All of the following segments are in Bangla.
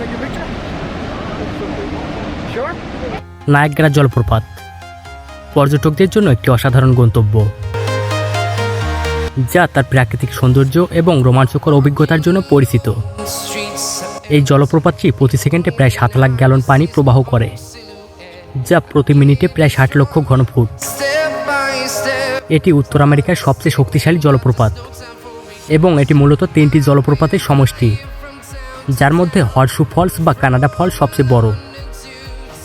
take? নায়াগ্রা জলপ্রপাত, পর্যটকদের জন্য একটি অসাধারণ গন্তব্য। যা তার প্রাকৃতিক সৌন্দর্য এবং রোমাঞ্চকর অভিজ্ঞতার জন্য পরিচিত। এই জলপ্রপাতটি প্রতি সেকেন্ডে প্রায় সাত লাখ গ্যালন পানি প্রবাহ করে, যা প্রতি মিনিটে প্রায় ষাট লক্ষ ঘনফুট। এটি উত্তর আমেরিকার সবচেয়ে শক্তিশালী জলপ্রপাত এবং এটি মূলত তিনটি জলপ্রপাতের সমষ্টি। যার মধ্যে হর্সু ফলস বা কানাডা ফলস সবচেয়ে বড়।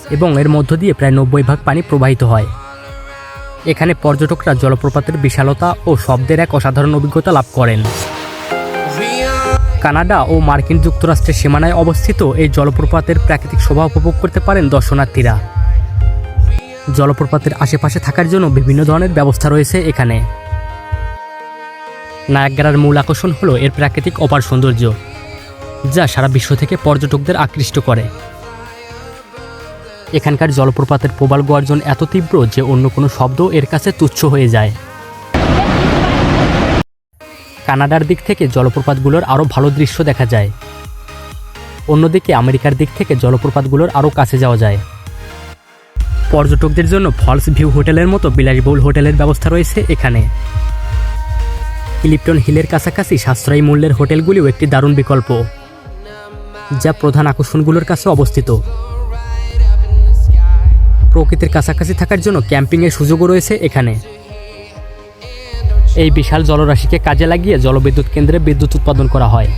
এবং এর মধ্য দিয়ে প্রায় নব্বই ভাগ পানি প্রবাহিত হয়। এখানে পর্যটকরা জলপ্রপাতের বিশালতা ও শব্দের এক অসাধারণ অভিজ্ঞতা লাভ করেন। কানাডা ও মার্কিন যুক্তরাষ্ট্রের সীমানায় অবস্থিত এই জলপ্রপাতের প্রাকৃতিক শোভা উপভোগ করতে পারেন দর্শনার্থীরা। জলপ্রপাতের আশেপাশে থাকার জন্য বিভিন্ন ধরনের ব্যবস্থা রয়েছে এখানে। নায়াগ্রার মূল আকর্ষণ হলো এর প্রাকৃতিক অপার সৌন্দর্য। যা সারা বিশ্ব থেকে পর্যটকদের আকৃষ্ট করে। এখানকার জলপ্রপাতের প্রবাল গর্জন এত তীব্র যে অন্য কোনো শব্দ এর কাছে তুচ্ছ হয়ে যায়। কানাডার দিক থেকে জলপ্রপাতগুলোর আরও ভালো দৃশ্য দেখা যায়। অন্যদিকে আমেরিকার দিক থেকে জলপ্রপাতগুলোর আরও কাছে যাওয়া যায়। পর্যটকদের জন্য ফলস ভিউ হোটেলের মতো বিলাসবহুল হোটেলের ব্যবস্থা রয়েছে এখানে। ক্লিপটন হিলের কাছাকাছি সাশ্রয়ী মূল্যের হোটেলগুলিও একটি দারুণ বিকল্প। যা প্রধান আকর্ষণগুলোর কাছে অবস্থিত। প্রকৃতির কাছাকাছি থাকার জন্য ক্যাম্পিংয়ের সুযোগও রয়েছে এখানে। এই বিশাল জলরাশিকে কাজে লাগিয়ে জলবিদ্যুৎ কেন্দ্রে বিদ্যুৎ উৎপাদন করা হয়।